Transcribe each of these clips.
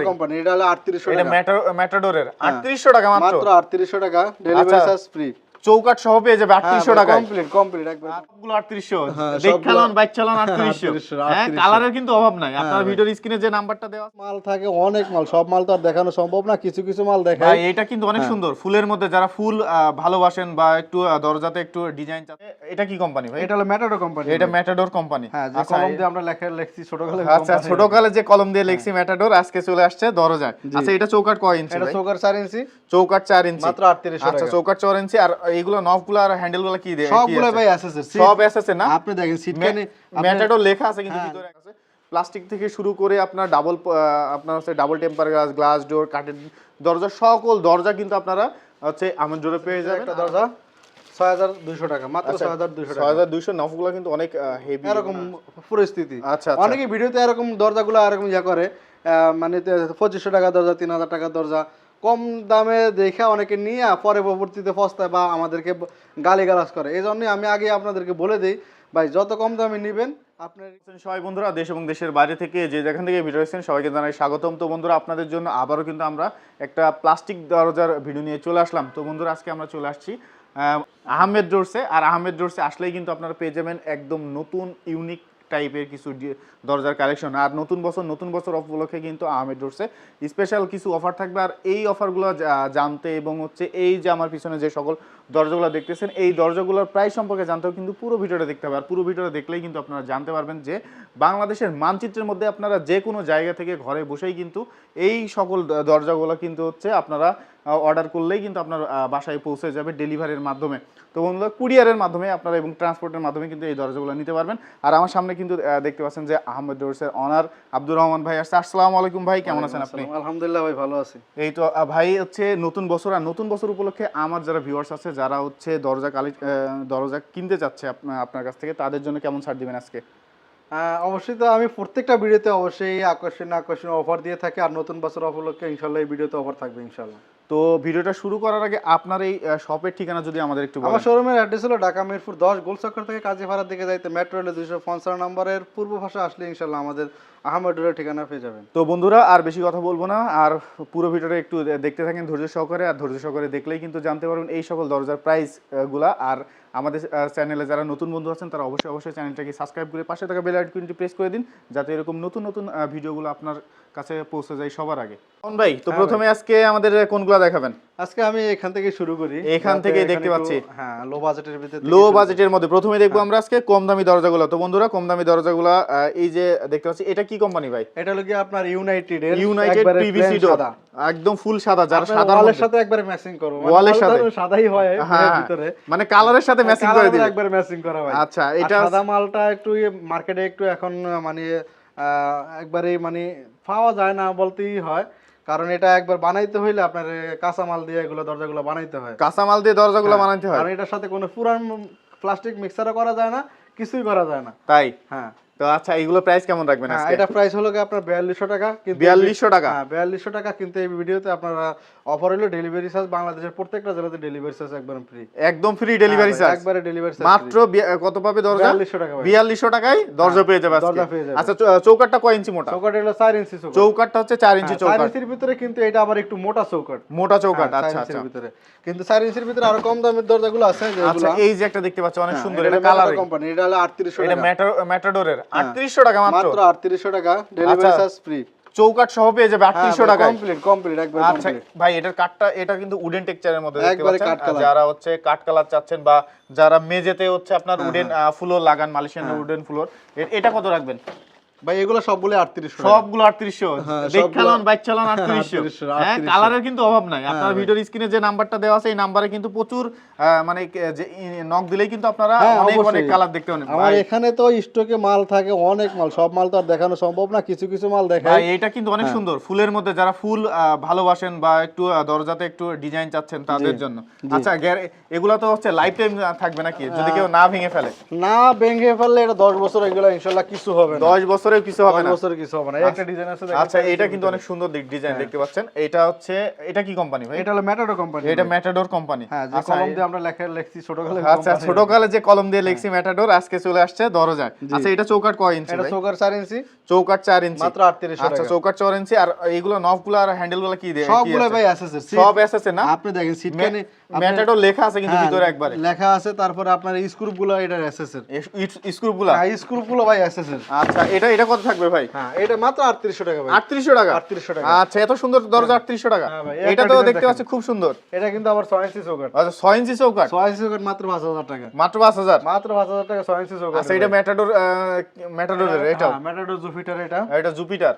Company এটা হলো আটত্রিশশো এটা টাকা। ম্যাটা- ম্যাটাডোরের আটত্রিশশো টাকা মাত্র? মাত্র আটত্রিশশো টাকা ডেলিভারি। চার্জ ফ্রি চৌকাট সহ পেয়ে যাবে আটত্রিশশো টাকায়। কমপ্লিট কমপ্লিট একবার। সবগুলো হ্যাঁ, দেখ চালান বাইক চালান আটত্রিশশো। 3800, হ্যাঁ কালারের কিন্তু অভাব নাই। আপনার হ্যাঁ, ভিডিওর স্ক্রিনে যে নাম্বারটা দেওয়া মাল থাকে অনেক মাল সব মাল তো আর দেখানো সম্ভব না কিছু কিছু মাল ভাই এটা কিন্তু হ্যাঁ। অনেক সুন্দর। ফুলের মধ্যে যারা ফুল ভালোবাসেন বা একটু দরজাতে একটু ডিজাইন এটা কি কোম্পানি ভাই? এটা হলো ম্যাটাডো কোম্পানি এটা ম্যাটাডোর কোম্পানি হ্যাঁ যে কলম দিয়ে আমরা লেখা লিখছি ছোটকালে আচ্ছা ছোটকালে যে কলম দিয়ে লেখছি ম্যাটাডোর আজকে চলে আসছে দরজায় আচ্ছা এটা চৌকাট কয় ইঞ্চি এটা? চোকার চার ইঞ্চি চৌকাট চার ইঞ্চি মাত্র আটত্রিশশো আচ্ছা টাকা। চৌকাট চার ইঞ্চি আর এইগুলো নবগুলো আর হ্যান্ডেলগুলো কি দিয়ে সবগুলো ভাই এসএস এর সব এসএসএ না? আপনি দেখেন সিটকানি ম্যাটাডোর লেখা আছে কিন্তু হ্যাঁ। ভিতরে আছে। প্লাস্টিক থেকে শুরু করে আপনার ডাবল আপনার হচ্ছে double temper glass glass door কাঠের দরজা সকল দরজা কিন্তু আপনারা হচ্ছে আমার জোরে পেয়ে যাবেন। একটা দরজা ছয় হাজার দুইশো টাকা মাত্র আচ্ছা, ছয় হাজার দুইশো ছয় টাকা হাজার দুইশো নফগুলো কিন্তু অনেক হেভি এরকম পরিস্থিতি। আচ্ছা আচ্ছা। অনেকে ভিডিওতে এরকম দরজাগুলো এরকম ইয়া করে মানে পঁচিশশো টাকা দরজা তিন হাজার টাকা দরজা কম দামে দেখে অনেকে নিয়ে পরে পরবর্তীতে পস্তায় বা আমাদেরকে গালি গালাজ করে। এই জন্যই আমি আগে আপনাদেরকে বলে দিই, ভাই, যত কম দামে নেবেন, আপনার সবাই বন্ধুরা, দেশ এবং দেশের বাইরে থেকে যে যেখান থেকে ভিডিও দেখছেন, সবাইকে জানাই স্বাগতম। তো বন্ধুরা, আপনাদের জন্য আবারও কিন্তু আমরা একটা প্লাস্টিক দরজার ভিডিও নিয়ে চলে আসলাম। তো বন্ধুরা, আজকে আমরা চলে আসছি আহমেদ ডোরসে আর আহমেদ ডোরসে আসলেই কিন্তু আপনারা পেয়ে যাবেন একদম নতুন ইউনিক টাইপের কিছু দরজার কালেকশন আর নতুন বছর নতুন বছর উপলক্ষে কিন্তু আহমেদ ডোরসে স্পেশাল কিছু অফার থাকবে। আর এই অফারগুলো জানতে এবং হচ্ছে এই যে আমার পিছনে যে সকল দরজাগুলো দেখতেছেন, এই দরজাগুলোর প্রাইস সম্পর্কে জানতেও কিন্তু পুরো ভিডিওটা দেখতে হবে। আর পুরো ভিডিওটা দেখলেই কিন্তু আপনারা জানতে পারবেন যে বাংলাদেশের মানচিত্রের মধ্যে আপনারা যে কোনো জায়গা থেকে ঘরে বসেই কিন্তু এই সকল দরজাগুলো কিন্তু হচ্ছে আপনারা অর্ডার করলেই কিন্তু আপনার বাসায় পৌঁছে যাবে ডেলিভারির মাধ্যমে। তো বন্ধুরা কুরিয়ারের মাধ্যমে আপনারা এবং ট্রান্সপোর্টের মাধ্যমে কিন্তু এই দরজাগুলো নিতে পারবেন। আর আমার সামনে কিন্তু দেখতে পাচ্ছেন যে আহমেদ ডোরসের অনার আব্দুর রহমান ভাই আসছে। আসসালামু আলাইকুম ভাই কেমন আছেন আপনি? আলহামদুলিল্লাহ ভাই ভালো আছি। এই তো ভাই হচ্ছে নতুন বছর আর নতুন বছর উপলক্ষে আমার যারা ভিউয়ার্স আছে যারা হচ্ছে দরজা কালি দরজা কিনতে চাচ্ছে আপনার কাছ থেকে তাদের জন্য কেমন ছাড় দিবেন আজকে? অবশ্যই তো আমি প্রত্যেকটা ভিডিওতে অবশ্যই আকর্ষণীয় আকর্ষণীয় অফার দিয়ে থাকি আর নতুন বছর উপলক্ষে ইনশাল্লাহ এই ভিডিওতে অফার থাকবে ইনশাল্লাহ। তো ভিডিওটা শুরু করার আগে আপনার এই শপের ঠিকানা যদি আমাদের একটু আমার শোরুমের অ্যাড্রেস হলো ঢাকা মিরপুর দশ গোলচক্কর থেকে কাজীপাড়ার দিকে যাইতে মেট্রো রেলের দুইশো পঞ্চান্ন নম্বরের পূর্ব ভাষা আসলে ইনশাল্লাহ আমাদের আহমেদুরের ঠিকানা পেয়ে যাবেন। তো বন্ধুরা আর বেশি কথা বলব না আর পুরো ভিডিওটা একটু দেখতে থাকেন ধৈর্য সহকারে আর ধৈর্য সহকারে দেখলেই কিন্তু জানতে পারবেন এই সকল দরজার প্রাইসগুলা। আর আমাদের চ্যানেলে যারা নতুন বন্ধু আছেন তারা অবশ্যই অবশ্যই চ্যানেলটাকে সাবস্ক্রাইব করে পাশে থাকা বেল আইকনটি প্রেস করে দিন যাতে এরকম নতুন নতুন ভিডিওগুলো আপনার কাছে পৌঁছে যায় সবার আগে। ভাই তো প্রথমে আজকে আমাদের কোনগুলো দেখাবেন। আজকে আমি এখান থেকে শুরু করি। এখান এখানে দেখতে পাচ্ছি। হ্যাঁ লো বাজেটের ভিতরে লো বাজেটের মধ্যে প্রথমে দেখব আমরা আজকে কম দামি দরজাগুলো। তো বন্ধুরা কম দামি দরজাগুলো এই যে দেখতে পাচ্ছি এটা কি কোম্পানি ভাই? এটা হলো কি আপনার ইউনাইটেড ইউনাইটেড পিভিসি ডোর একদম ফুল সাদা যারা সাদা ওয়ালের সাথে একবারে ম্যাচিং করব। ওয়ালের সাথে? সাদাই হয় হ্যাঁ ভিতরে। মানে কালারের সাথে ম্যাচিং করে একবারে ম্যাচিং করা হয়। আচ্ছা এটা সাদা মালটা একটু মার্কেটে একটু এখন মানে একবারে মানে পাওয়া যায় না বলতেই হয়। কারণ এটা একবার বানাইতে হইলে আপনার কাঁচামাল কাঁচা মাল দিয়ে এগুলো দরজাগুলো বানাইতে হয়। কাঁচামাল দিয়ে দরজাগুলো হ্যাঁ, বানাইতে হয়। আর এটার সাথে কোনো পুরান প্লাস্টিক মিক্সারও করা যায় না কিছুই করা যায় না। তাই? হ্যাঁ। তো আচ্ছা এইগুলো প্রাইস কেমন রাখবেন হ্যাঁ আজকে? এটা প্রাইস হলো কি আপনার বিয়াল্লিশশো টাকা কিন্তু এই- বিয়াল্লিশশো টাকা? হ্যাঁ বিয়াল্লিশশো টাকা কিন্তু এই ভিডিওতে আপনারা অফার হলো ডেলিভারি চার্জ বাংলাদেশের প্রত্যেকটা জেলাতে ডেলিভারি চার্জ একবার ফ্রি একদম ফ্রি ডেলিভারি চার্জ একবারে ডেলিভারি চার্জ মাত্র কত পাবে দরজা? বিয়াল্লিশশো টাকা ভাই। বিয়াল্লিশশো টাকায় দরজা পেয়ে যাবে আজকে। আচ্ছা চৌকাটটা কয় ইঞ্চি মোটা? চৌকাট হলো চার ইঞ্চি চৌকাট চৌকাটটা হচ্ছে চার ইঞ্চি হ্যাঁ, চার ইঞ্চির ভিতরে কিন্তু এটা আবার একটু মোটা চৌকাট মোটা চৌকাট হ্যাঁ, আচ্ছা আচ্ছা। ভিতরে। কিন্তু চার ইঞ্চির ভিতরে আরও কম দামের দরজাগুলো আছে আচ্ছা এই যে একটা দেখতে পাচ্ছ অনেক হ্যাঁ, সুন্দর এটা এটা কালার কোম্পানি এটা হলো আটত্রিশশো এটা টাকা। ম্যাটা- ম্যাটাডোরের আটত্রিশশো টাকা মাত্র। মাত্র আটত্রিশশো টাকা। ডেলিভারি আচ্ছা। চার্জ ফ্রি চৌকাট সহ পেয়ে যাবে আটত্রিশশো টাকায়। কমপ্লিট কমপ্লিট একবার আচ্ছা ভাই এটার কাঠটা এটা কিন্তু উডেন টেক্সচারের মধ্যে দেখতে পাচ্ছেন। কাঠ আর colour। যারা হচ্ছে কাঠ কালার চাচ্ছেন বা যারা মেঝেতে হচ্ছে আপনার উডেন ফ্লোর লাগান মালয়েশিয়ান উডেন ফ্লোর এটা কত রাখবেন? ভাই এগুলো সবগুলো আটত্রিশশো সবগুলো আটত্রিশশো? হ্যাঁ, দেখ চালান বাইক চালান 3800, হ্যাঁ কালারের কিন্তু অভাব নাই। আপনার ভিডিওর স্ক্রিনে যে নাম্বারটা দেওয়া আছে এই নাম্বারে কিন্তু প্রচুর মানে যে নক দিলেই কিন্তু আপনারা হ্যাঁ, অনেক অনেক কালার দেখতে পাবেন। আমার এখানে তো স্টকে মাল থাকে অনেক মাল। সব মাল তো আর দেখানো সম্ভব না কিছু কিছু মাল ভাই এটা কিন্তু অনেক হ্যাঁ। সুন্দর। ফুলের মধ্যে যারা ফুল ভালোবাসেন বা একটু দরজাতে একটু ডিজাইন চাচ্ছেন তাদের জন্য। আচ্ছা এগুলো তো হচ্ছে লাইফ টাইম থাকবে নাকি? যদি কেউ না ভেঙে ফেলে? না ভেঙে ফেললে এটা দশ বছর এগুলো ইনশাল্লাহ কিছু হবে না। দশ বছর বছরেও কিছু হবে না? বছরের কিছু হবে না। একটা ডিজাইন আছে আচ্ছা এটা কিন্তু অনেক সুন্দর ডিজাইন দেখতে পাচ্ছেন। এটা হচ্ছে এটা কি কোম্পানি ভাই? এটা হলো ম্যাটাডো কোম্পানি এটা ম্যাটাডোর কোম্পানি হ্যাঁ যে আচ্ছা কলম দিয়ে আমরা লেখা লেখছি ছোটকালে আচ্ছা ছোট কালে যে কলম দিয়ে লেখছি ম্যাটাডোর আজকে চলে আসছে দরজায় আচ্ছা এটা চৌকাট কয় ইঞ্চি এটা চৌকাট 4 ইঞ্চি চৌকাট 4 ইঞ্চি মাত্র 38 আচ্ছা চৌকাট 4 ইঞ্চি আর এইগুলো নবগুলো আর হ্যান্ডেলগুলো কি দিয়ে সবগুলো ভাই এসএসএস সব এসেছে না? আপনি দেখেন সিটকানি ম্যাটাডোর লেখা আছে কিন্তু ভিতরে একবারে। লেখা আছে তারপরে আপনার স্ক্রুপগুলো এটা এসএস এর। স্ক্রুপগুলা? হ্যাঁ স্ক্রুপগুলো ভাই এসএস এর। আচ্ছা এটা এটা কত থাকবে ভাই? হ্যাঁ এটা মাত্র 3800 টাকা ভাই। আটত্রিশশো টাকা? 3800 টাকা। আচ্ছা এত সুন্দর দরজা আটত্রিশশো টাকা। হ্যাঁ এটা তো দেখতে পাচ্ছি খুব সুন্দর। এটা কিন্তু আবার 6 ইঞ্চি চৌকাট আচ্ছা ছয় ইঞ্চি চৌকাট 6 ইঞ্চি চৌকাট মাত্র 5000 টাকা। মাত্র পাঁচ হাজার? মাত্র 5000 টাকা 6 ইঞ্চি চৌকাট আচ্ছা এটা ম্যাটাডোর ম্যাটাডোরের এটাও? ম্যাটাডো জুপিটার এটা। এটা জুপিটার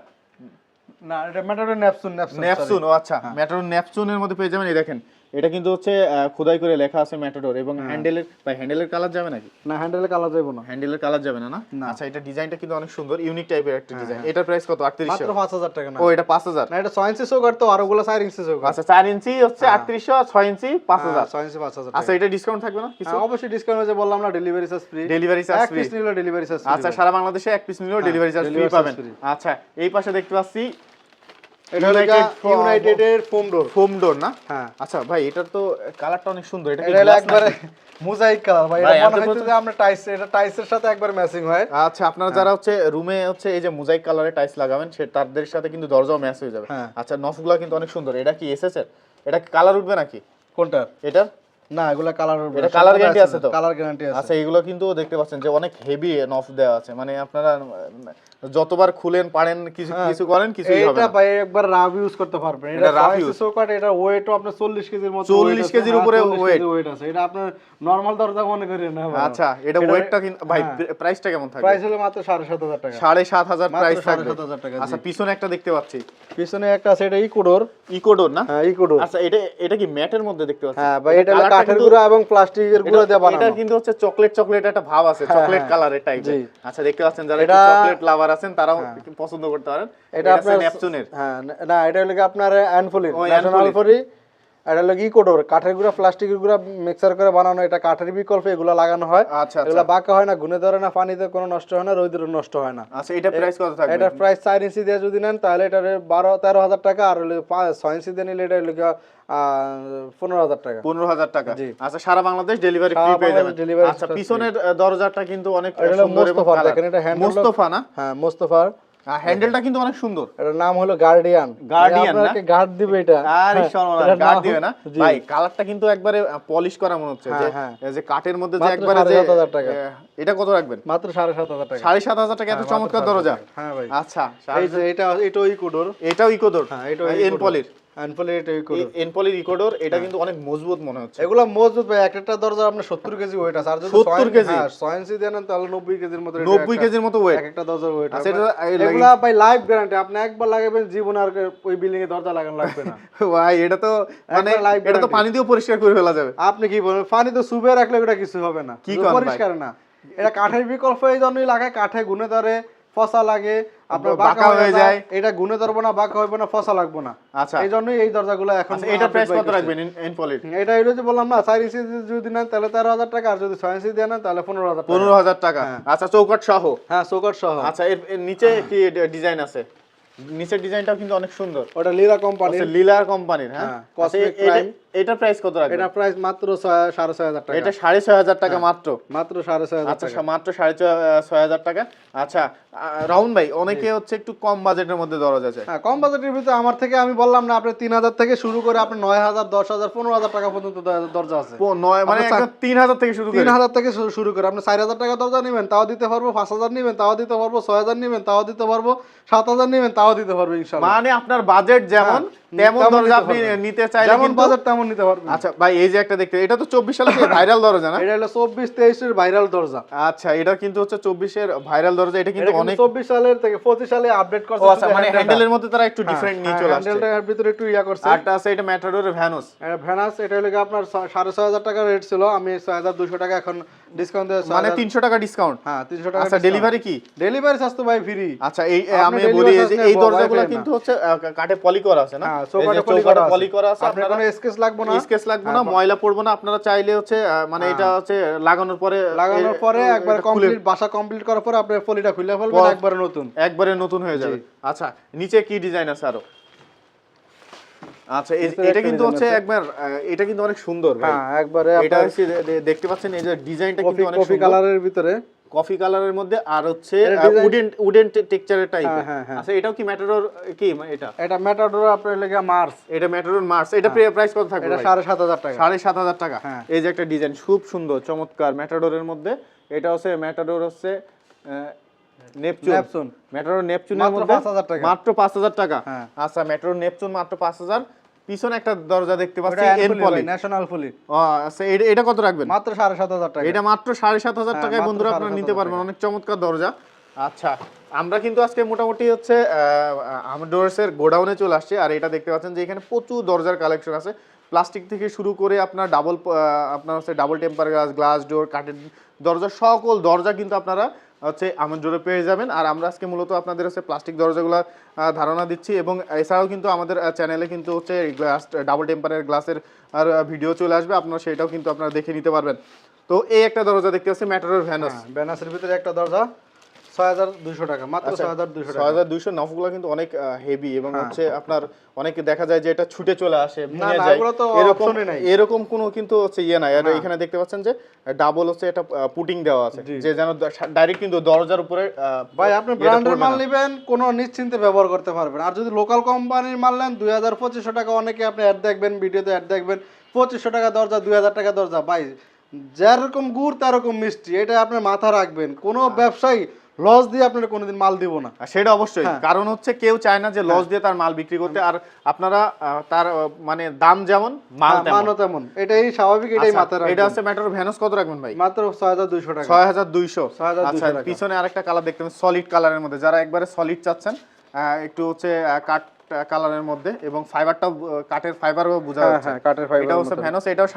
না এটা ম্যাটাডো নেপসুন নেপসুন নেপচুন ও আচ্ছা ম্যাটাডোর নেপচুনের মধ্যে পেয়ে যাবেন এই দেখেন। এটা কিন্তু হচ্ছে খোদাই করে লেখা আছে ম্যাটাডোর এবং হ্যান্ডেলের ভাই হ্যান্ডেলের কালার যাবে নাকি? না হ্যান্ডেলে কালার যাইবো না। হ্যান্ডেলের কালার যাবে না না। আচ্ছা এটা ডিজাইনটা কিন্তু অনেক সুন্দর ইউনিক টাইপের একটা ডিজাইন এটার প্রাইস কত? আটত্রিশশো। মাত্র 5000 টাকা না। ও এটা পাঁচ হাজার। না এটা 6 ইঞ্চি চৌকাট তো আর ওগুলো 4 ইঞ্চি চৌকাট আচ্ছা চার ইঞ্চি হচ্ছে আটত্রিশশো ছয় ইঞ্চি পাঁচ হাজার। 6 ইঞ্চি 5000 আচ্ছা এটা ডিসকাউন্ট থাকবে না কিছু? হ্যাঁ অবশ্যই ডিসকাউন্ট আছে বললাম না delivery charge free delivery charge free এক পিস নিলে ডেলিভারি চার্জ আচ্ছা সারা বাংলাদেশে এক পিস নিলেও ডেলিভারি চার্জ ফ্রি পাবেন। আচ্ছা এই পাশে দেখতে পাচ্ছি এটা হলো ফোম ডোর ফোম ডোর না? হ্যাঁ। আচ্ছা ভাই এটার তো কালারটা অনেক সুন্দর। এটা এটা একবারে মোজাইক কালার ভাই। ভাই, এটা আমি মনে হচ্ছে যে আমরা টাইস এটা টাইসের সাথে একবার ম্যাচিং হয়। আচ্ছা আপনারা যারা হচ্ছে রুমে হচ্ছে এই যে মোজাইক লাগাবেন সে তাদের সাথে কিন্তু দরজাও ম্যাচ হয়ে যাবে। হ্যাঁ। আচ্ছা নফগুলো কিন্তু অনেক সুন্দর। এটা কি এসেছে এর? এটা কালার উঠবে নাকি? কোনটা? এটা না এগুলা কালার এটা colour guarantee আছে তো? কালার গ্যারান্টি আছে। আচ্ছা এগুলো কিন্তু দেখতে পাচ্ছেন যে অনেক হেভি নফ দেওয়া আছে। মানে আপনারা যতবার খুলেন পারেন কিছু কিছু করেন কিছুই হবে এটা ভাই একবার রাফ ইউজ করতে পারবেন। এটা রাফ। ইউজ চৌকাট এটা ওয়েটও আপনার 40 কেজির মতো 40 কেজির হ্যাঁ, উপরে 40 weight। কেজি weight আছে। এটা আপনার নরমাল দরজা মনে করেন না। আচ্ছা এটা ওয়েটটা কিন্তু ভাই হ্যাঁ। প্রাইসটা কেমন থাকবে? প্রাইস হলো মাত্র 7500 টাকা। সাড়ে সাত হাজার মাত্র প্রাইস থাকবে। 7500 টাকা, আচ্ছা পিছনে একটা দেখতে পাচ্ছি। পিছনে একটা আছে এটা ইকোডোর ইকোডোর না? হ্যাঁ ইকোডোর আচ্ছা এটা এটা কি ম্যাটের মধ্যে দেখতে পাচ্ছি? হ্যাঁ ভাই এটা কাঠের গুঁড়া এবং প্লাস্টিকের গুঁড়া দিয়ে বানানো। এটা কিন্তু হচ্ছে চকলেট চকলেট একটা ভাব আছে হ্যাঁ, চকলেট হ্যাঁ। কালারের টাইপের। আচ্ছা দেখতে পাচ্ছেন যারা এটা- চকলেট লাভার আছেন তারাও পছন্দ করতে পারেন। এটা আপনার নেপচুনের হ্যাঁ না এটা হলো কি আপনার অ্যানফোলিন ন্যাশনাল ফরি এটা হলো কি কোডোর কাঠের গুঁড়া প্লাস্টিকের গুঁড়া মিক্সার করে বানানো। এটা কাঠের বিকল্প এগুলো লাগানো হয়। আচ্ছা এগুলো আচ্ছা। বাঁকা হয় না গুনে ধরে না পানিতে কোনো নষ্ট হয় না রোদের নষ্ট হয় না। আচ্ছা এটা প্রাইস কত থাকবে? এটার প্রাইস চার ইঞ্চি দিয়ে যদি নেন তাহলে এটার বারো তেরো হাজার টাকা আর হলো পাঁচ- ছয় ইঞ্চি দিয়ে নিলে এটা আহ, পনেরো হাজার টাকা। পনেরো হাজার টাকা। আচ্ছা সারা বাংলাদেশ ডেলিভারি ফ্রি পেয়ে যাবেন। আচ্ছা পিছনের দরজাটা কিন্তু অনেক এটা সুন্দর এবং। দেখেন এটা মোস্তফা না? হ্যাঁ মোস্তফার। হ্যান্ডেলটা কিন্তু অনেক সুন্দর। এটার নাম হলো গার্ডিয়ান গার্ডিয়ান আপনাকে গার্ড দিবে এটা। আরে হ্যাঁ, গার্ড দিবে না? ভাই কালারটা কিন্তু একবারে পলিশ করা মনে হচ্ছে। যে হ্যাঁ, যে কাঠের মধ্যে যে একবারে যে টাকা। এটা কত রাখবেন? মাত্র সাড়ে সাত হাজার টাকা। সাড়ে সাত হাজার টাকা এত হ্যাঁ, চমৎকার দরজা। হ্যাঁ ভাই। আচ্ছা এই যে এটা এটাও ইকোডোর। এটাও ইকোডোর। হ্যাঁ এটাও এনপলির এনপলির ইকোডোর এটা কিন্তু অনেক মজবুত মনে হচ্ছে। এগুলো মজবুত ভাই একটা দরজা আপনার সত্তর কেজি ওয়েট আছে। আর যদি 70 কেজি? হ্যাঁ, ছয় ইঞ্চি দেন তাহলে নব্বই কেজির মতো নব্বই কেজির মতো ওয়েট একটা দরজার ওয়েট আচ্ছা, এটা- এই লাগি- এগুলা ভাই লাইফ গ্যারান্টি আপনি একবার লাগাবেন জীবন আর ওই বিল্ডিং এ দরজা লাগানো লাগবে না। ভাই এটা তো মানে এটা তো পানি দিয়েও পরিষ্কার করে ফেলা যাবে। আপনি কি বলেন? পানি তো সুবে রাখলে ওটা কিছু হবে না। কি পরিষ্কার না। এটা কাঠের বিকল্প এই জন্যই লাগায় কাঠে গুনে ধরে ফসা লাগে আপনার বাঁকা হয়ে হয়ে যায়। এটা গুনে ধরবো না বাঁকা হইবে না ফসা লাগবে না। আচ্ছা। এই জন্যই এই দরজাগুলো এখন আচ্ছা এটা প্রাইস by কত। রাখবেন এনপলির এটা এটা যে বললাম না চার ইঞ্চি যদি নেন তাহলে তেরো হাজার টাকা আর যদি ছয় ইঞ্চি দিয়ে নেন তাহলে পনেরো হাজার পনেরো হাজার টাকা। আচ্ছা চৌকাট সহ? হ্যাঁ চৌকাট সহ। আচ্ছা এর নিচে কি ডিজাইন আছে? নিচের ডিজাইনটাও কিন্তু অনেক সুন্দর। ওটা লিরা কোম্পানি আচ্ছা লিলার কোম্পানির হ্যাঁ? হ্যাঁ, আচ্ছা, এটা- প্রাইস কত রাখবেন? এটা প্রাইস মাত্র ছয়- সাড়ে ছয় হাজার টাকা। এটা সাড়ে ছয় হাজার টাকা মাত্র। মাত্র সাড়ে ছয় হাজার আচ্ছা টাকা। মাত্র সাড়ে ছয় ছয় হাজার টাকা। আচ্ছা রাউন্ড ভাই অনেকে হচ্ছে একটু কম বাজেটের মধ্যে দরজা হ্যাঁ কম বাজেটের ভিতরে আমার থেকে আমি বললাম না আপনি তিন হাজার থেকে শুরু করে আপনি নয় হাজার দশ হাজার পনেরো হাজার টাকা পর্যন্ত দরজা আছে। নয় মানে আপনার একদম তিন হাজার থেকে শুরু করে। তিন হাজার থেকে শুরু করে। আপনি চার হাজার টাকা দরজা নেবেন তাও দিতে পারব। পাঁচ হাজার নেবেন তাও দিতে পারব। ছয় হাজার নেবেন তাও দিতে পারব। সাত হাজার নেবেন তাও দিতে পারব ইনশাল্লাহ। মানে আপনার বাজেট যেমন তেমন দরজা আপনি নিতে চাইলে যেমন বাজেট তেমন নিতে পারবেন। আচ্ছা ভাই এই যে একটা দেখতে এটা তো চব্বিশ সালে ভাইরাল দরজা না? এটা হলো চব্বিশ তেইশের ভাইরাল দরজা। আচ্ছা এটা কিন্তু হচ্ছে চব্বিশের ভাইরাল দরজা এটা কিন্তু অনেক চব্বিশ সালের থেকে পঁচিশ সালে আপডেট করছে আচ্ছা মানে হ্যান্ডেলের মধ্যে তারা একটু ডিফারেন্ট নিয়ে চলে আসছে। হ্যান্ডেলটার ভিতরে একটু ইয়া করছে। আরটা আছে এটা ম্যাটাডোরের ভ্যানুস ভ্যানাস এটা হলো আপনার ছ- সাড়ে ছয় হাজার টাকা রেট ছিল। আমি ছয় হাজার দুশো টাকা এখন ডিসকাউন্ট মানে তিনশো টাকা ডিসকাউন্ট হ্যাঁ তিনশো টাকা আচ্ছা ডেলিভারি কি? ডেলিভারি তো ভাই ফ্রি আচ্ছা এই আমি বলি এই দরজাগুলো কিন্তু হচ্ছে কাঠে পলি করা আছে না? এই চৌকাঠে যে পলি করা আছে। আপনার কোনো স্কেচ লাগবে না? স্কেচ লাগবে না ময়লা পড়বে না আপনারা চাইলে হচ্ছে মানে এটা হচ্ছে লাগানোর পরে লাগানোর পরে একবার কমপ্লিট বাসা কমপ্লিট করার পরে আপনি পলিটা খুলে ফেলবেন একবারে নতুন। একবারে নতুন হয়ে যাবে। আচ্ছা নিচে কি ডিজাইন আছে আরও? আচ্ছা এটা কিন্তু হচ্ছে একবার এটা কিন্তু অনেক সুন্দর ভাই। হ্যাঁ একবারে এটা দেখতে পাচ্ছেন এই যে ডিজাইনটা কিন্তু অনেক কফি কালারের ভিতরে। কফি কালারের মধ্যে আর হচ্ছে উডেন উডেন টেক্সচারের হ্যাঁ, হ্যাঁ। আচ্ছা এটাও কি ম্যাটারোর কি এটা এটা ম্যাটাডোর আপনার লেগে মার্স এটা ম্যাটারোর মার্স এটা প্রাইস কত থাকবে এটা ভাই? সাড়ে সাত হাজার টাকা সাড়ে সাত হাজার টাকা হ্যাঁ। এই যে একটা ডিজাইন খুব সুন্দর চমৎকার ম্যাটাডোরের মধ্যে এটা হচ্ছে ম্যাটাডোর হচ্ছে নেপচুন নেপচুন। ম্যাটাডোর নেপচুনের মাত্র মধ্যে 5,000 টাকা। মাত্র পাঁচ হাজার টাকা হ্যাঁ। আচ্ছা ম্যাটাডোর নেপচুন মাত্র পাঁচ হাজার পিছনে একটা দরজা দেখতে পাচ্ছি এন পলি ন্যাশনাল ফুলি আচ্ছা এটা- এটা কত রাখবেন? মাত্র সাড়ে সাত হাজার টাকা। এটা মাত্র সাড়ে সাত হাজার হ্যাঁ, টাকায় বন্ধুরা আপনারা নিতে পারবেন। অনেক চমৎকার দরজা। আচ্ছা আমরা কিন্তু আজকে মোটামুটি হচ্ছে আমডোরসের গোডাউনে চলে আসছি আর এটা দেখতে পাচ্ছেন যে এখানে প্রচুর দরজার কালেকশন আছে। প্লাস্টিক থেকে শুরু করে আপনার ডাবল আপনার হচ্ছে double temper glass glass door কাঠের দরজা সকল দরজা কিন্তু আপনারা হচ্ছে আমার জোরে পেয়ে যাবেন। আর আমরা আজকে মূলত আপনাদের হচ্ছে প্লাস্টিক দরজাগুলো ধারণা দিচ্ছি এবং এছাড়াও কিন্তু আমাদের চ্যানেলে কিন্তু হচ্ছে গ্লাস ডাবল টেম্পারের গ্লাসের আর ভিডিও চলে আসবে। আপনারা সেটাও কিন্তু আপনারা দেখে নিতে পারবেন। তো এই একটা দরজা দেখতে পাচ্ছি ম্যাটারের ভ্যানাস ভ্যানাসের ভিতরে একটা দরজা। টাকা মাত্র আচ্ছা, ছয় হাজার দুইশো ছয় টাকা হাজার দুইশো নফগুলো কিন্তু অনেক হেভি এবং হচ্ছে আপনার অনেকে দেখা যায় যে এটা ছুটে চলে আসে ভেঙে যায়। এরকম এরকম কোনো কিন্তু হচ্ছে ইয়ে নাই। আর এখানে দেখতে পাচ্ছেন যে ডাবল হচ্ছে এটা পুটিং দেওয়া আছে। যে যেন ডাইরেক্ট কিন্তু দরজার উপরে আহ, ভাই আপনি ব্র্যান্ডের মাল নেবেন কোনো নিশ্চিন্তে ব্যবহার করতে পারবেন। আর যদি লোকাল কোম্পানির মাল নেন দুই হাজার পঁচিশশো টাকা অনেকে আপনি অ্যাড দেখবেন ভিডিওতে অ্যাড দেখবেন। পঁচিশশো টাকা দরজা দুই হাজার টাকা দরজা। ভাই যেরকম গুড় তারকম মিষ্টি। এটা আপনি মাথা রাখবেন। কোনো ব্যবসায়ী লস দিয়ে আপনারা কোনোদিন মাল দিব না। সেটা অবশ্যই। হ্যাঁ। কারণ হচ্ছে কেউ চায় না যে লস দিয়ে তার মাল বিক্রি করতে। আর আপনারা তার মানে দাম যেমন মাল হ্যাঁ, তেমন। মানও তেমন। এটাই স্বাভাবিক এটাই আচ্ছা, মাথায় এটা হচ্ছে ম্যাটার ভ্যানস কত রাখবেন ভাই? মাত্র ছয় হাজার দুইশো টাকা। ছয় হাজার দুইশো। 6,200 আচ্ছা পিছনে আরেকটা কালার দেখতে সলিড কালারের মধ্যে। যারা একবারে সলিড চাচ্ছেন একটু হচ্ছে কাট কালারের মধ্যে এবং ফাইবারটাও কাঠের ফাইবারও বোঝা হ্যাঁ, যাচ্ছে। হ্যাঁ, কাঠের fiber এটা হচ্ছে। ভ্যানস এটাও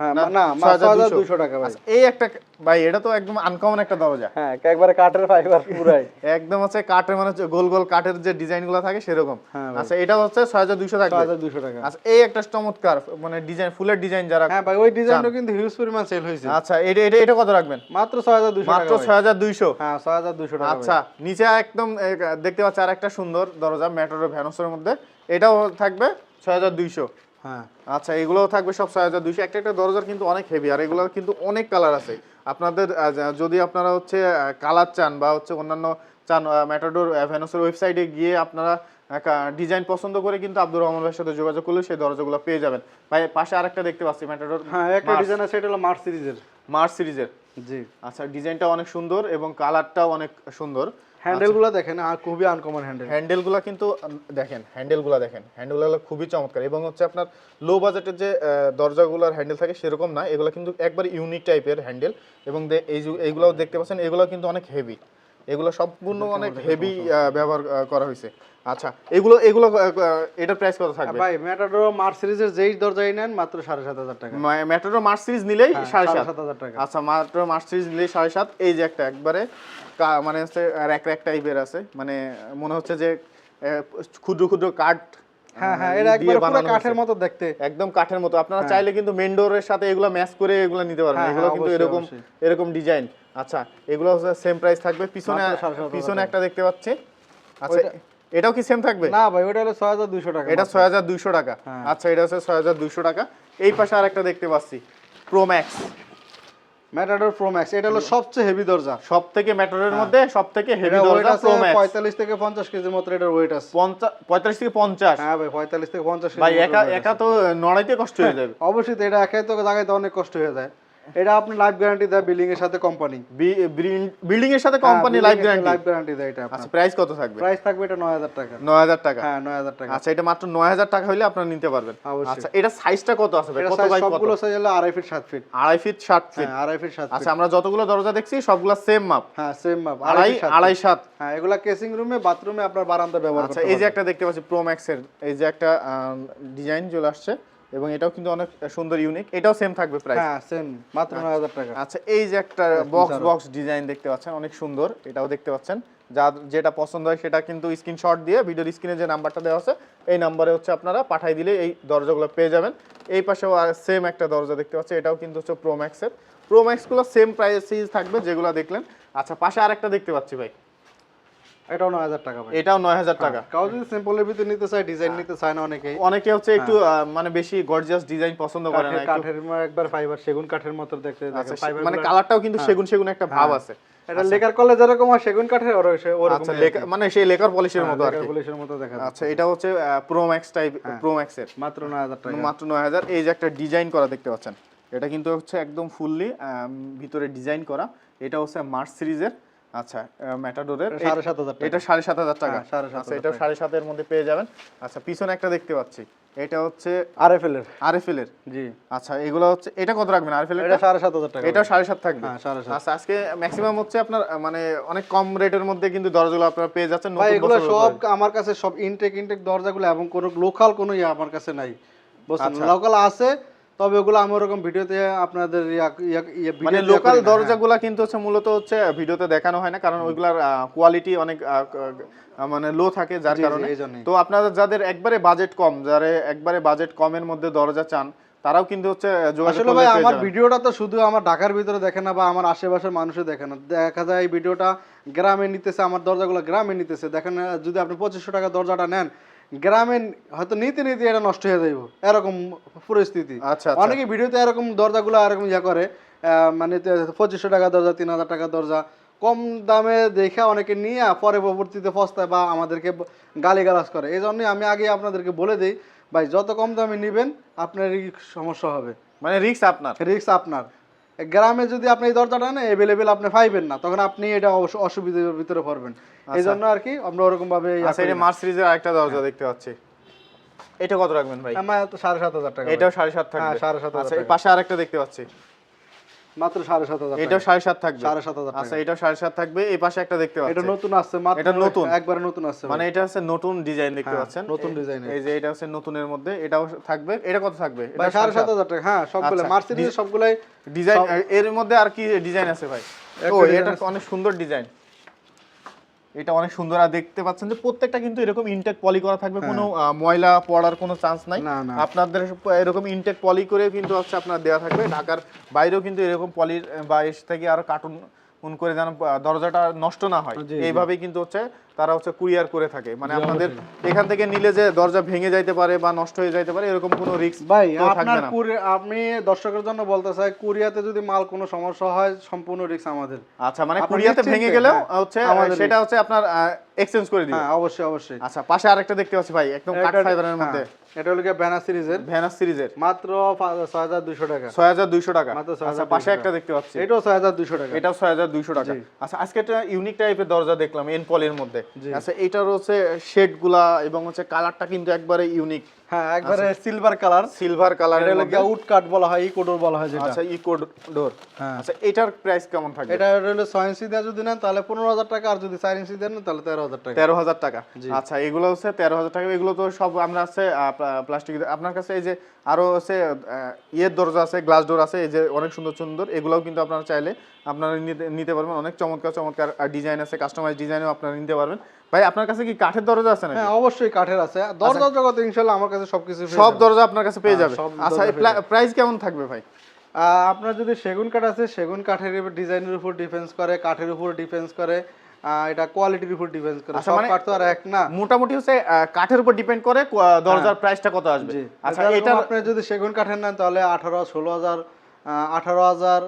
হ্যাঁ, না, 6,200 6,200 টাকা ভাই। আচ্ছা, এই একটা ভাই এটা তো একদম আনকমন একটা দরজা। হ্যাঁ একবারে কাঠের ফাইবার পুরাই। একদম হচ্ছে কাঠের মানে গোল গোল কাঠের যে ডিজাইনগুলো থাকে সেরকম। হ্যাঁ আচ্ছা এটা হচ্ছে ছয় হাজার দুইশো ছয় থাকবে টাকা। আচ্ছা এই একটা চমৎকার মানে ডিজাইন ফুলের ডিজাইন যারা হ্যাঁ ভাই ওই ডিজাইনটা কিন্তু হিউজ পরিমাণ সেল হয়েছে। আচ্ছা এটা এটা এটা কত রাখবেন? মাত্র ছয় হাজার দুইশো মাত্র টাকা ভাই। ছয় হাজার দুইশো। হ্যাঁ ছয় হাজার দুইশো টাকা আচ্ছা নিচে একদম দেখতে পাচ্ছি আর একটা সুন্দর দরজা মেট্রো ভ্যানসের মধ্যে। এটাও থাকবে ছয় হাজার দুইশো। হ্যাঁ। আচ্ছা এগুলোও থাকবে সব ছয় হাজার দুইশো। একটা একটা দরজার কিন্তু অনেক হেভি আর এগুলোর কিন্তু অনেক কালার আছে। আপনাদের যদি আপনারা হচ্ছে কালার চান বা হচ্ছে অন্যান্য চান ম্যাটাডোর ভ্যানসের ওয়েবসাইটে গিয়ে আপনারা ডিজাইন পছন্দ করে কিন্তু আব্দুর রহমান ভাইয়ের সাথে যোগাযোগ করলে সেই দরজাগুলো পেয়ে যাবেন। ভাই পাশে আরেকটা দেখতে পাচ্ছি ম্যাটাডোর হ্যাঁ একটা ডিজাইন আছে এটা হলো মার্চ সিরিজের মার্চ সিরিজের জি। আচ্ছা ডিজাইনটা অনেক সুন্দর এবং কালারটাও অনেক সুন্দর। হ্যান্ডেলগুলো দেখেন আর খুবই আনকমন হ্যান্ডেল হ্যান্ডেলগুলো কিন্তু দেখেন হ্যান্ডেলগুলো দেখেন। হ্যান্ডেলগুলো খুবই চমৎকার। এবং হচ্ছে আপনার লো বাজেটের যে দরজাগুলোর হ্যান্ডেল থাকে সেরকম না। এগুলো কিন্তু একবার ইউনিক টাইপের হ্যান্ডেল এবং এই যে এইগুলো দেখতে পাচ্ছেন এগুলো কিন্তু অনেক হেভি এগুলো সম্পূর্ণ অনেক হেভি ব্যবহার করা হয়েছে। আচ্ছা এগুলো এগুলো এটার প্রাইস কত থাকবে? ভাই ম্যাটাডোর মার্চ সিরিজের যেই দরজাই নেন মাত্র সাড়ে সাত হাজার টাকা। ম্যাটাডোর মার্চ সিরিজ নিলেই হ্যাঁ, সাড়ে সাত। সাত হাজার টাকা। আচ্ছা ম্যাটাডোর মার্চ সিরিজ নিলেই সাড়ে সাত। এই যে একটা একবারে মানে হচ্ছে র্যাক র্যাক টাইপের আছে। মানে মনে হচ্ছে যে ক্ষুদ্র ক্ষুদ্র কাঠ হ্যাঁ হ্যাঁ এটা একবার পুরো কাঠের মতো দেখতে। একদম কাঠের মতো। আপনারা চাইলে কিন্তু মেন্ডোরের সাথে এগুলো ম্যাচ করে এগুলো নিতে পারবেন। হ্যাঁ, এগুলো হ্যাঁ, কিন্তু এরকম এরকম ডিজাইন। আচ্ছা এগুলো হচ্ছে সেম প্রাইস থাকবে। পিছনে পিছনে একটা দেখতে পাচ্ছি। আচ্ছা এটাও কি সেম থাকবে? না ভাই ওটা হলো ছয় হাজার দুইশো টাকা এটা মাত্র। ছয় হাজার দুইশো টাকা। হ্যাঁ। আচ্ছা এটা হচ্ছে ছয় হাজার দুইশো টাকা। এই পাশে আরেকটা দেখতে পাচ্ছি। Pro max Matador pro max এটা হলো সবচেয়ে হেভি দরজা। সব থেকে ম্যাটাডোর মধ্যে সব থেকে হেভি দরজা প্রো ম্যাক্স পঁয়তাল্লিশ থেকে পঞ্চাশ কেজির মতো এটার ওয়েট আছে। পঁয়তাল্লিশ থেকে পঞ্চাশ। হ্যাঁ ভাই পঁয়তাল্লিশ থেকে পঞ্চাশ ভাই একা একা তো নড়াইতে কষ্ট হয়ে যাবে। অবশ্যই এটা একাই তো জায়গায় তো অনেক কষ্ট হয়ে যায়। এটা আপনি লাইফ গ্যারান্টি দেয় বিল্ডিং এর সাথে কোম্পানি বিল্ডিং এর সাথে company life guarantee life guarantee দেয় এটা আচ্ছা প্রাইস কত থাকবে? প্রাইস থাকবে এটা নয় হাজার টাকা। নয় হাজার টাকা? হ্যাঁ নয় হাজার টাকা। আচ্ছা এটা মাত্র নয় হাজার টাকা হলে আপনারা নিতে পারবেন। আচ্ছা এটা সাইজটা কত আছে ভাই? কত বাই কত? সবগুলো সাইজ হলো আড়াই ফিট সাত ফিট আড়াই ফিট ষাট ফিট হ্যাঁ আড়াই ফিট সাত ফিট আচ্ছা আমরা যতগুলো দরজা দেখছি সবগুলো সেম মাপ হ্যাঁ সেম মাপ আড়াই feet সাত আড়াই feet। সাত। হ্যাঁ এগুলা কেসিং রুমে বাথরুমে আপনার বারান্দা ব্যবহার আচ্ছা এই যে একটা দেখতে পাচ্ছি প্রো ম্যাক্স এর এই যে একটা ডিজাইন চলে আসছে। এবং এটাও কিন্তু অনেক সুন্দর ইউনিক এটাও সেম থাকবে প্রাইস হ্যাঁ সেম মাত্র নয় হাজার টাকা। আচ্ছা এই যে একটা বক্স বক্স ডিজাইন দেখতে পাচ্ছেন অনেক সুন্দর এটাও দেখতে পাচ্ছেন। যা যেটা পছন্দ হয় সেটা কিন্তু স্ক্রিনশট দিয়ে ভিডিওর স্ক্রিনে যে নাম্বারটা দেওয়া আছে এই নাম্বারে হচ্ছে আপনারা পাঠাই দিলে এই দরজাগুলো পেয়ে যাবেন। এই পাশেও আর সেম একটা দরজা দেখতে পাচ্ছি এটাও কিন্তু হচ্ছে প্রো ম্যাক্সের প্রো ম্যাক্সগুলো সেম প্রাইসেই থাকবে যেগুলো দেখলেন। আচ্ছা পাশে আরেকটা দেখতে পাচ্ছি ভাই। এটাও নয় হাজার টাকা ভাই। এটাও নয় হাজার টাকা। কাউ যদি সিম্পলের ভিতরে নিতে চায় ডিজাইন নিতে চায় না অনেকেই। অনেকে হচ্ছে একটু মানে বেশি গর্জিয়াস ডিজাইন পছন্দ করে না কাঠের একবার ফাইবার সেগুন কাঠের মতো দেখতে আচ্ছা, দেখে ফাইবার মানে কালারটাও কিন্তু সেগুন সেগুন একটা ভাব আছে। এটা লেকার করলে যেরকম হয় সেগুন কাঠের ওর ওরকম আচ্ছা লেকার মানে সেই লেকার পলিশের মতো আর কি। পুলিশের মতো দেখা। আচ্ছা এটা হচ্ছে প্রো ম্যাক্স টাইপ প্রো ম্যাক্সের মাত্র নয় হাজার টাকা। মাত্র নয় হাজার। এই যে একটা ডিজাইন করা দেখতে পাচ্ছেন এটা কিন্তু হচ্ছে একদম ফুললি ভিতরে ডিজাইন করা। এটা হচ্ছে মার্চ সিরিজের আচ্ছা ম্যাটাডোরের সাড়ে সাত হাজার এটা সাড়ে সাত হাজার টাকা। হ্যাঁ, আচ্ছা এটা সাড়ে সাতের মধ্যে পেয়ে যাবেন। আচ্ছা পিছনে একটা দেখতে পাচ্ছি। এটা হচ্ছে আরএফএল এর আরএফএল এর জি। আচ্ছা এগুলো হচ্ছে এটা কত রাখবেন আরএফএল এটা টাকা এটা থাকবে। হ্যাঁ। আচ্ছা আজকে ম্যাক্সিমাম হচ্ছে আপনার মানে অনেক কম রেটের মধ্যে কিন্তু দরজাগুলো আপনারা পেয়ে যাচ্ছেন ভাই এগুলো সব আমার কাছে সব ইনটেক ইনটেক দরজাগুলো এবং কোনো লোকাল কোনো ইয়ে আমার কাছে নাই। বুঝছেন? আচ্ছা। লোকাল আছে তবে ওগুলো আমি ওরকম ভিডিওতে আপনাদের মানে লোকাল। দরজাগুলা কিন্তু হচ্ছে মূলত হচ্ছে ভিডিওতে দেখানো হয় না কারণ ওইগুলার কোয়ালিটি অনেক মানে লো থাকে যার কারণে। তো আপনাদের যাদের একবারে বাজেট কম যারা একবারে বাজেট কমের মধ্যে দরজা চান তারাও কিন্তু হচ্ছে আসলে ভাই আমার ভিডিওটা তো শুধু আমার ঢাকার ভিতরে দেখে না বা আমার আশেপাশের মানুষও দেখে না। দেখা যায় এই ভিডিওটা গ্রামে নিতেছে আমার দরজাগুলো গ্রামে নিতেছে। দেখেন যদি আপনি পঁচিশশো টাকা দরজাটা নেন গ্রামে হয়তো নিতে নিতে এটা নষ্ট হয়ে যাইব এরকম পরিস্থিতি আচ্ছা আচ্ছা। অনেকে ভিডিওতে এরকম দরজাগুলো এরকম ইয়া করে মানে পঁচিশশো টাকা দরজা তিন হাজার টাকা দরজা কম দামে দেখে অনেকে নিয়ে পরে পরবর্তীতে পস্তায় বা আমাদেরকে গালিগালাজ করে। এই জন্যই আমি আগে আপনাদেরকে বলে দিই ভাই যত কম দামে নেবেন আপনারই সমস্যা হবে। মানে রিস্ক আপনার। রিস্ক আপনার। গ্রামে যদি আপনি এই দরজাটা না অ্যাভেলেবেল আপনি পাইবেন না। তখন আপনি এটা অসুবিধার ভিতরে পড়বেন। এই জন্য আর কি আমরা ওরকম ভাবে আচ্ছা এটা না। মার্চ সিরিজের আরেকটা দরজা দেখতে পাচ্ছি। এটা কত রাখবেন ভাই? আমার তো সাড়ে সাত হাজার টাকা এটাও সাড়ে সাত থাকবে। হ্যাঁ, সাড়ে সাত হাজার আচ্ছা এই। পাশে আরেকটা দেখতে পাচ্ছি। মাত্র সাড়ে সাত হাজার এটাও সাড়ে সাত থাকবে। সাড়ে সাত হাজার আচ্ছা এটাও সাড়ে সাত থাকবে এই পাশে একটা দেখতে এটা নতুন আসছে মাত্র এটা নতুন? একবারে নতুন আসছে মানে এটা হচ্ছে নতুন ডিজাইন দেখতে হ্যাঁ, পাচ্ছেন। নতুন ডিজাইন এই যে এটা নতুনের মধ্যে এটাও থাকবে। এটা কত থাকবে? ভাই সাড়ে সাত হাজার টাকা। হ্যাঁ সবগুলো আচ্ছা, মার্সিডিজ সবগুলাই ডিজাইন এর মধ্যে আর কি ডিজাইন আছে ভাই? ও এটা অনেক সুন্দর ডিজাইন। এটা অনেক সুন্দর আর দেখতে পাচ্ছেন যে প্রত্যেকটা কিন্তু এরকম ইনটেক পলি করা থাকবে কোনো ময়লা পড়ার কোনো চান্স নাই হ্যাঁ। আপনাদের এরকম ইনটেক পলি করে কিন্তু হচ্ছে আপনার দেওয়া থাকবে ঢাকার বাইরেও কিন্তু এরকম পলির বা এস থেকে আরও কার্টুন করে যেন দরজাটা নষ্ট না হয়। এইভাবেই কিন্তু হচ্ছে তারা হচ্ছে কুরিয়ার করে থাকে। মানে আপনাদের এখান থেকে নিলে যে দরজা ভেঙে যাইতে পারে বা নষ্ট হয়ে যাইতে পারে এরকম কোনো রিস্ক ভাই থাকবে আপনার আপনি দর্শকের জন্য বলতে চাই কুরিয়াতে যদি মাল কোনো সমস্যা হয় সম্পূর্ণ রিস্ক আমাদের। আচ্ছা মানে কুরিয়াতে ভেঙে গেলেও হ্যাঁ, হচ্ছে সেটা হচ্ছে আপনার এক্সচেঞ্জ করে দিবে। হ্যাঁ অবশ্যই অবশ্যই। আচ্ছা পাশে আরেকটা দেখতে পাচ্ছি ভাই একদম কাট ফাইবারের মধ্যে হ্যাঁ, এটা হলো গিয়ে ব্যানার সিরিজের ভ্যানাস সিরিজের মাত্র ছয় হাজার দুইশো টাকা। ছয় হাজার দুইশো টাকা। মাত্র আচ্ছা 6,200 পাশে একটা দেখতে পাচ্ছি। এটাও ছয় হাজার দুইশো টাকা। এটাও ছয় হাজার দুইশো টাকা। জি। আচ্ছা আজকে একটা ইউনিক টাইপের দরজা দেখলাম এন পলির মধ্যে। আচ্ছা এটার হচ্ছে শেডগুলা এবং হচ্ছে কালারটা কিন্তু একবারে ইউনিক হ্যাঁ একবারে সিলভার কালার সিলভার এটা হলো উড কাট বলা হয় ইকোডোর বলা হয় যেটা। আচ্ছা ইকো ডোর হ্যাঁ। আচ্ছা এটার প্রাইস কেমন এটা হলো ইঞ্চি যদি নেন তাহলে পনেরো হাজার টাকা আর যদি ইঞ্চি দেন তাহলে তেরো হাজার টাকা। তেরো হাজার টাকা। আচ্ছা এগুলো হচ্ছে তেরো হাজার টাকা। এগুলো তো সব আমরা আছে প্লাস্টিক আপনার কাছে এই যে আরও আহ, ইয়ের দরজা আছে গ্লাস ডোর আছে এই যে অনেক সুন্দর সুন্দর এগুলোও কিন্তু আপনারা চাইলে আপনারা নিতে নিতে পারবেন। অনেক চমৎকার চমৎকার ডিজাইন আছে কাস্টমাইজ ডিজাইনও আপনারা নিতে পারবেন। ভাই আপনার কাছে কি কাঠের দরজা আছে নাকি? হ্যাঁ অবশ্যই কাঠের আছে। দরজা জগৎ ইনশাল্লাহ আমার কাছে সবকিছু সব দরজা আপনার কাছে পেয়ে হ্যাঁ, যাবে। আচ্ছা প্রাইস কেমন থাকবে ভাই? আপনার যদি সেগুন কাঠ আছে সেগুন কাঠের ডিজাইনের উপর ডিফেন্স করে কাঠের উপর ডিফেন্স করে এটা কোয়ালিটির উপর ডিফেন্স করে। আচ্ছা, সব মানে- কাঠ তো আর এক না। মোটামুটি হচ্ছে কাঠের উপর ডিপেন্ড করে ক- দরজার প্রাইসটা কত আসবে? আচ্ছা এটা আপনি যদি সেগুন কাঠের নেন তাহলে আঠারো ষোলো হাজার আঠারো হাজার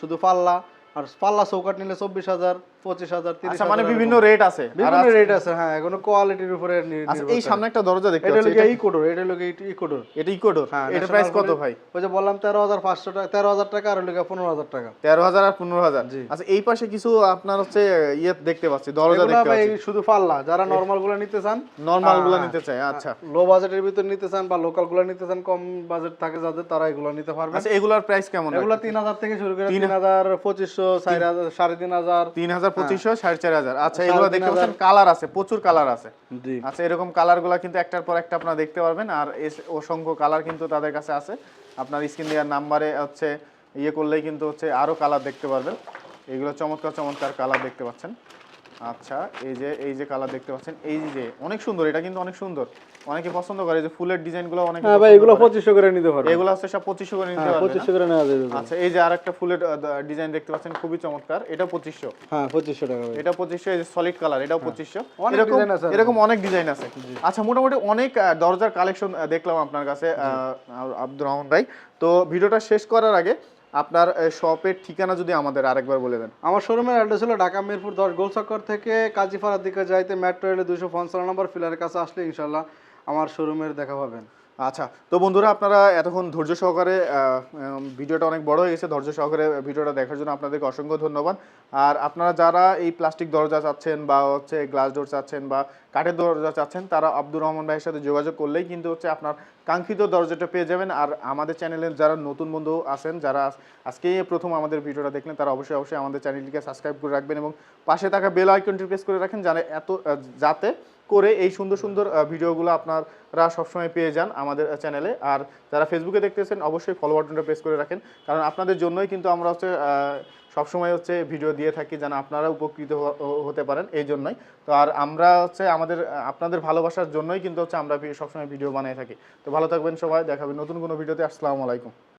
শুধু পাল্লা। আর পাল্লা চৌকাঠ নিলে চব্বিশ হাজার। পঁচিশ হাজার তিরিশ আচ্ছা মানে বিভিন্ন রেট আছে। বিভিন্ন রেট আছে হ্যাঁ কোয়ালিটির উপরে আচ্ছা এই সামনে একটা দরজা দেখতে এটা পাচ্ছি ইকোডোর এটা হলো ইকোডোর এটা ইকোডোর হ্যাঁ এটা প্রাইস কত ভাই? ওই যে বললাম তেরো হাজার পাঁচশো টাকা তেরো হাজার টাকা আর হলো পনেরো হাজার টাকা। তেরো হাজার আর পনেরো হাজার। আচ্ছা এই পাশে কিছু আপনার হচ্ছে ইয়ে দেখতে পাচ্ছি দরজা দেখতে পাচ্ছি। শুধু পাল্লা যারা নরমালগুলো নিতে চান নর্মালগুলো হ্যাঁ, নিতে চাই আচ্ছা। লো বাজেটের ভিতর নিতে চান বা লোকালগুলো নিতে চান কম বাজেট থাকে যাদের তারা এগুলো নিতে আচ্ছা এগুলোর প্রাইস কেমন এগুলো তিন হাজার থেকে শুরু করে তিন হাজার পঁচিশশো চার হাজার সাড়ে তিন হাজার। তিন হাজার পঁচিশশো সাড়ে চার হাজার। আচ্ছা এগুলো দেখতে পাচ্ছেন কালার আছে প্রচুর কালার আছে। আচ্ছা এরকম কালারগুলা কিন্তু একটার পর একটা আপনারা দেখতে পারবেন আর অসংখ্য কালার কিন্তু তাদের কাছে আছে। আপনার স্ক্রিন দেওয়ার নাম্বারে হচ্ছে ইয়ে করলেই কিন্তু হচ্ছে আরও কালার দেখতে পারবেন। এগুলো চমৎকার চমৎকার কালার দেখতে পাচ্ছেন। আচ্ছা এই যে এই যে কালার দেখতে পাচ্ছেন এই যে অনেক সুন্দর এটা কিন্তু অনেক সুন্দর। অনেকে পছন্দ করে যে ফুলের ডিজাইনগুলো অনেক হ্যাঁ ভাই এগুলো পঁচিশশো করে নিতে পারবে এগুলো হচ্ছে সব পঁচিশশো করে নিতে হ্যাঁ পারবে না? পঁচিশশো করে নেওয়া যাবে আচ্ছা এই যে আরেকটা ফুলের ডিজাইন দেখতে পাচ্ছেন খুবই চমৎকার এটা পঁচিশশো। হ্যাঁ পঁচিশশো টাকা ভাই। এটা পঁচিশশো এই যে সলিড কালার এটাও পঁচিশশো। হ্যাঁ। অনেক এরকম আছে। এরকম অনেক ডিজাইন আছে। আচ্ছা মোটামুটি অনেক দরজার কালেকশন দেখলাম আপনার কাছে আহ, আব্দুর রহমান ভাই। তো ভিডিওটা শেষ করার আগে আপনার শপের ঠিকানা যদি আমাদের আরেকবার বলে দেন। আমার শোরুমের অ্যাড্রেস হলো ঢাকা মিরপুর দশ, গোলচক্কর থেকে কাজীপাড়ার দিকে যাইতে মেট্রো রেলে দুশো পঞ্চান্ন নম্বর ফিলারের কাছে আসলে ইনশাল্লাহ আমার শোরুমের দেখা পাবেন। আচ্ছা তো বন্ধুরা আপনারা এতক্ষণ ধৈর্য সহকারে ভিডিওটা অনেক বড় হয়ে গেছে, ধৈর্য সহকারে ভিডিওটা দেখার জন্য আপনাদেরকে অসংখ্য ধন্যবাদ। আর আপনারা যারা এই প্লাস্টিক দরজা চাচ্ছেন বা হচ্ছে গ্লাস ডোর চাচ্ছেন বা কাঠের দরজা চাচ্ছেন, তারা আব্দুর রহমান ভাইয়ের সাথে যোগাযোগ করলেই কিন্তু হচ্ছে আপনার কাঙ্ক্ষিত দরজাটা পেয়ে যাবেন। আর আমাদের চ্যানেলের যারা নতুন বন্ধু আছেন, যারা আজ- আজকেই প্রথম আমাদের ভিডিওটা দেখলেন, তারা অবশ্যই অবশ্যই আমাদের চ্যানেলটিকে সাবস্ক্রাইব করে রাখবেন এবং পাশে থাকা বেল আইকনটি প্রেস করে রাখেন জানে এত যাতে করে এই সুন্দর সুন্দর ভিডিওগুলো আপনারা সবসময় পেয়ে যান আমাদের চ্যানেলে আর যারা ফেসবুকে দেখতেছেন, অবশ্যই ফলো বাটনটা প্রেস করে রাখেন। কারণ আপনাদের জন্যই কিন্তু আমরা হচ্ছে সবসময় হচ্ছে ভিডিও দিয়ে থাকি, যেন আপনারা উপকৃত হতে পারেন এই জন্যই। তো আর আমরা হচ্ছে আমাদের আপনাদের ভালোবাসার জন্যই কিন্তু হচ্ছে আমরা সবসময় ভিডিও বানিয়ে থাকি। তো ভালো থাকবেন সবাই, দেখাবেন নতুন কোনো ভিডিওতে আসসালামু আলাইকুম।